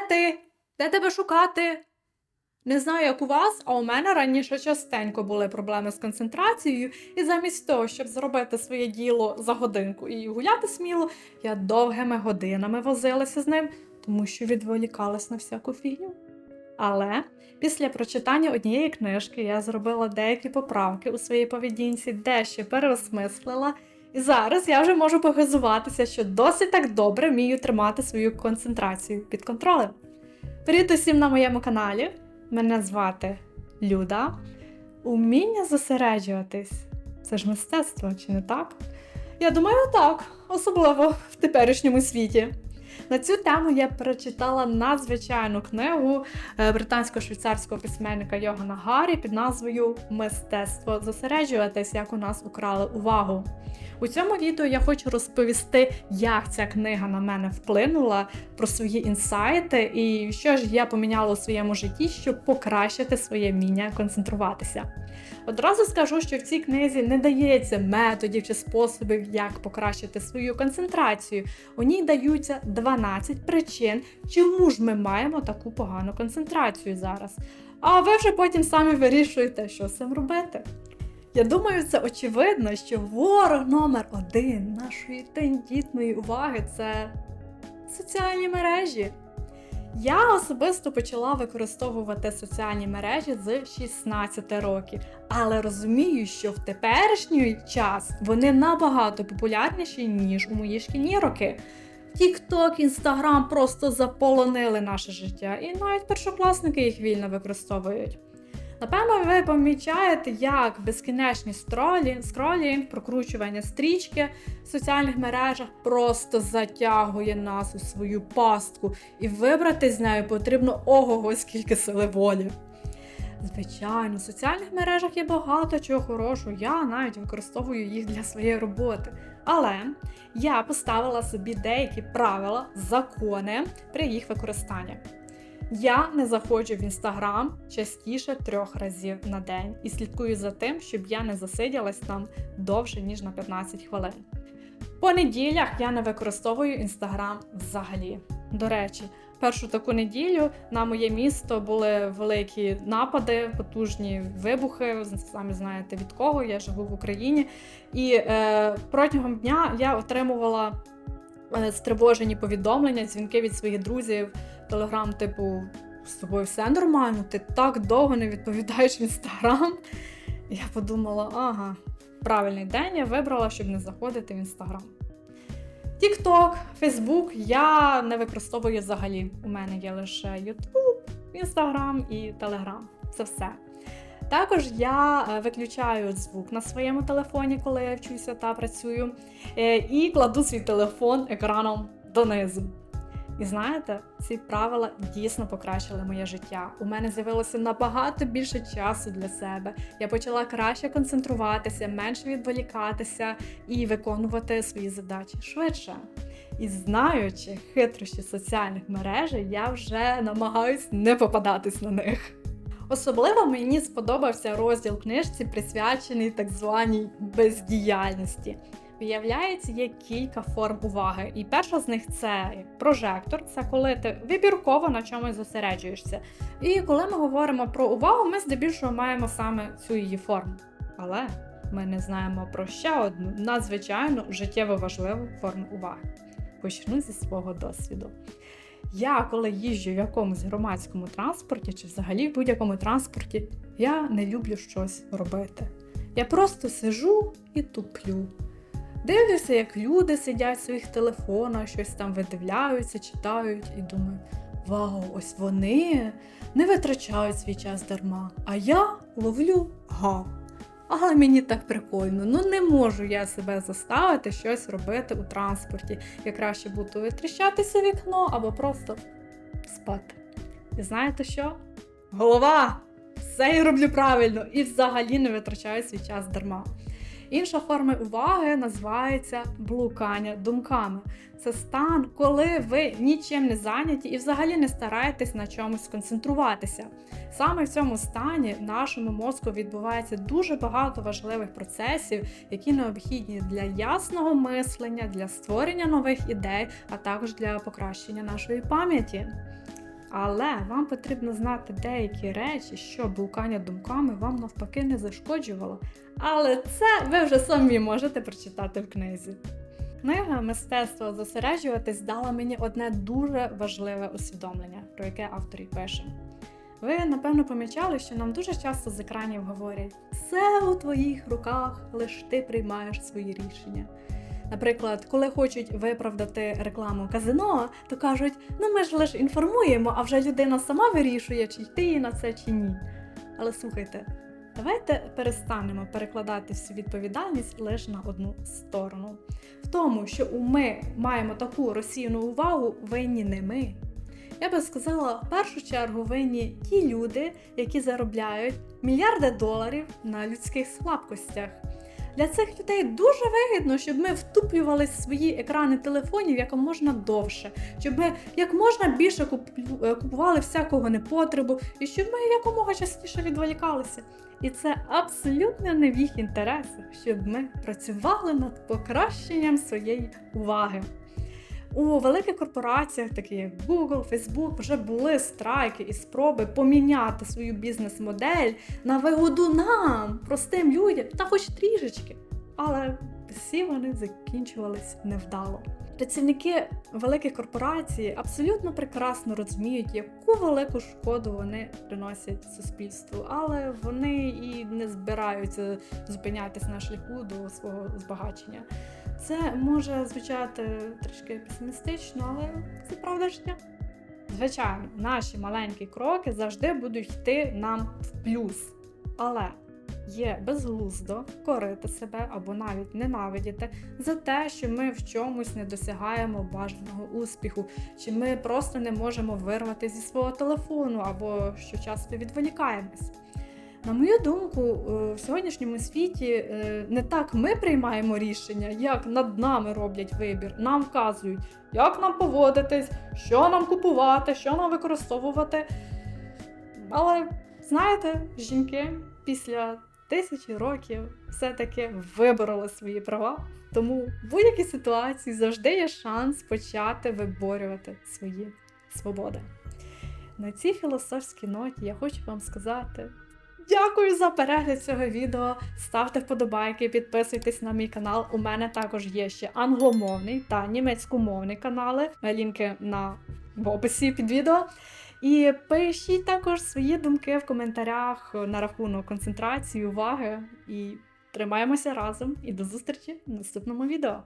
ти? Де тебе шукати? Не знаю, як у вас, а у мене раніше частенько були проблеми з концентрацією, і замість того, щоб зробити своє діло за годинку і гуляти сміло, я довгими годинами возилася з ним, тому що відволікалась на всяку фігню. Але після прочитання однієї книжки я зробила деякі поправки у своїй поведінці, дещо переосмислила, і зараз я вже можу похизуватися, що досить так добре вмію тримати свою концентрацію під контролем. Привіт усім на моєму каналі. Мене звати Люда. Уміння зосереджуватись це ж мистецтво, чи не так? Я думаю, так, особливо в теперішньому світі. На цю тему я прочитала надзвичайну книгу е, британсько-швейцарського письменника Йогана Гаррі під назвою Мистецтво зосереджуватись, як у нас украли увагу. У цьому відео я хочу розповісти, як ця книга на мене вплинула, про свої інсайти і що ж я поміняла у своєму житті, щоб покращити своє вміння концентруватися. Одразу скажу, що в цій книзі не дається методів чи способів, як покращити свою концентрацію. У ній даються 12 причин, чому ж ми маємо таку погану концентрацію зараз. А ви вже потім самі вирішуєте, що з цим робити. Я думаю, це очевидно, що ворог номер один нашої тендітної уваги це соціальні мережі. Я особисто почала використовувати соціальні мережі з 16 років, але розумію, що в теперішній час вони набагато популярніші, ніж у мої шкільні роки. TikTok, Instagram просто заполонили наше життя, і навіть першокласники їх вільно використовують. Напевно, ви помічаєте, як безкінечні стролі, скролінг, прокручування стрічки в соціальних мережах просто затягує нас у свою пастку, і вибрати з нею потрібно ого скільки сили волі. Звичайно, в соціальних мережах є багато чого хорошого, я навіть використовую їх для своєї роботи. Але я поставила собі деякі правила, закони при їх використанні. Я не заходжу в інстаграм частіше трьох разів на день і слідкую за тим, щоб я не засиділась там довше, ніж на 15 хвилин. По неділях я не використовую інстаграм взагалі. До речі, першу таку неділю на моє місто були великі напади, потужні вибухи. Самі знаєте від кого я живу в Україні. І е, протягом дня я отримувала е, стривожені повідомлення, дзвінки від своїх друзів телеграм, типу, з тобою все нормально, ти так довго не відповідаєш в інстаграм. Я подумала, ага, правильний день я вибрала, щоб не заходити в інстаграм. Тікток, Фейсбук я не використовую взагалі. У мене є лише Ютуб, Інстаграм і Телеграм. Це все. Також я е, виключаю звук на своєму телефоні, коли я вчуся та працюю, е, і кладу свій телефон екраном донизу. І знаєте, ці правила дійсно покращили моє життя. У мене з'явилося набагато більше часу для себе. Я почала краще концентруватися, менше відволікатися і виконувати свої задачі швидше. І знаючи хитрощі соціальних мереж, я вже намагаюсь не попадатись на них. Особливо мені сподобався розділ книжці, присвячений так званій бездіяльності. Виявляється, є кілька форм уваги. І перша з них це прожектор, це коли ти вибірково на чомусь зосереджуєшся. І коли ми говоримо про увагу, ми здебільшого маємо саме цю її форму. Але ми не знаємо про ще одну надзвичайно життєво важливу форму уваги. Почну зі свого досвіду. Я, коли їжджу в якомусь громадському транспорті чи взагалі в будь-якому транспорті, я не люблю щось робити. Я просто сижу і туплю. Дивлюся, як люди сидять в своїх телефонах, щось там видивляються, читають, і думаю, вау, ось вони не витрачають свій час дарма, а я ловлю гав. Але мені так прикольно, ну не можу я себе заставити щось робити у транспорті. Я краще буду витріщатися вікно або просто спати. І знаєте що? Голова! Все я роблю правильно і взагалі не витрачаю свій час дарма. Інша форма уваги називається блукання думками. Це стан, коли ви нічим не зайняті і взагалі не стараєтесь на чомусь сконцентруватися. Саме в цьому стані в нашому мозку відбувається дуже багато важливих процесів, які необхідні для ясного мислення, для створення нових ідей, а також для покращення нашої пам'яті. Але вам потрібно знати деякі речі, щоб блукання думками вам навпаки не зашкоджувало. Але це ви вже самі можете прочитати в книзі. Книга мистецтво зосереджуватись дала мені одне дуже важливе усвідомлення, про яке автор пише. Ви, напевно, помічали, що нам дуже часто з екранів говорять: все у твоїх руках, лиш ти приймаєш свої рішення. Наприклад, коли хочуть виправдати рекламу казино, то кажуть: ну ми ж лише інформуємо, а вже людина сама вирішує, чи йти їй на це чи ні. Але слухайте, давайте перестанемо перекладати всю відповідальність лише на одну сторону. В тому, що ми маємо таку розсіяну увагу, винні не ми. Я би сказала, в першу чергу винні ті люди, які заробляють мільярди доларів на людських слабкостях. Для цих людей дуже вигідно, щоб ми втуплювалися в свої екрани телефонів як можна довше, щоб ми як можна більше е, купували всякого непотребу, і щоб ми якомога частіше відволікалися. І це абсолютно не в їх інтересах, щоб ми працювали над покращенням своєї уваги. У великих корпораціях, такі як Google, Facebook, вже були страйки і спроби поміняти свою бізнес-модель на вигоду нам, простим людям, та хоч трішечки. Але всі вони закінчувались невдало. Працівники великих корпорацій абсолютно прекрасно розуміють, яку велику шкоду вони приносять суспільству, але вони і не збираються зупинятись на шляху до свого збагачення. Це може звучати трішки песимістично, але це правда життя. Звичайно, наші маленькі кроки завжди будуть йти нам в плюс. Але є безглуздо корити себе або навіть ненавидіти за те, що ми в чомусь не досягаємо бажаного успіху, чи ми просто не можемо вирвати зі свого телефону, або що часто відволікаємось. На мою думку, е, в сьогоднішньому світі е, не так ми приймаємо рішення, як над нами роблять вибір. Нам вказують, як нам поводитись, що нам купувати, що нам використовувати. Але знаєте, жінки після тисячі років все-таки вибороли свої права. Тому в будь-якій ситуації завжди є шанс почати виборювати свої свободи. На цій філософській ноті я хочу вам сказати. Дякую за перегляд цього відео. Ставте вподобайки, підписуйтесь на мій канал. У мене також є ще англомовний та німецькомовний канали. Лінки на в описі під відео. І пишіть також свої думки в коментарях на рахунок концентрації, уваги. І тримаємося разом. І до зустрічі в наступному відео.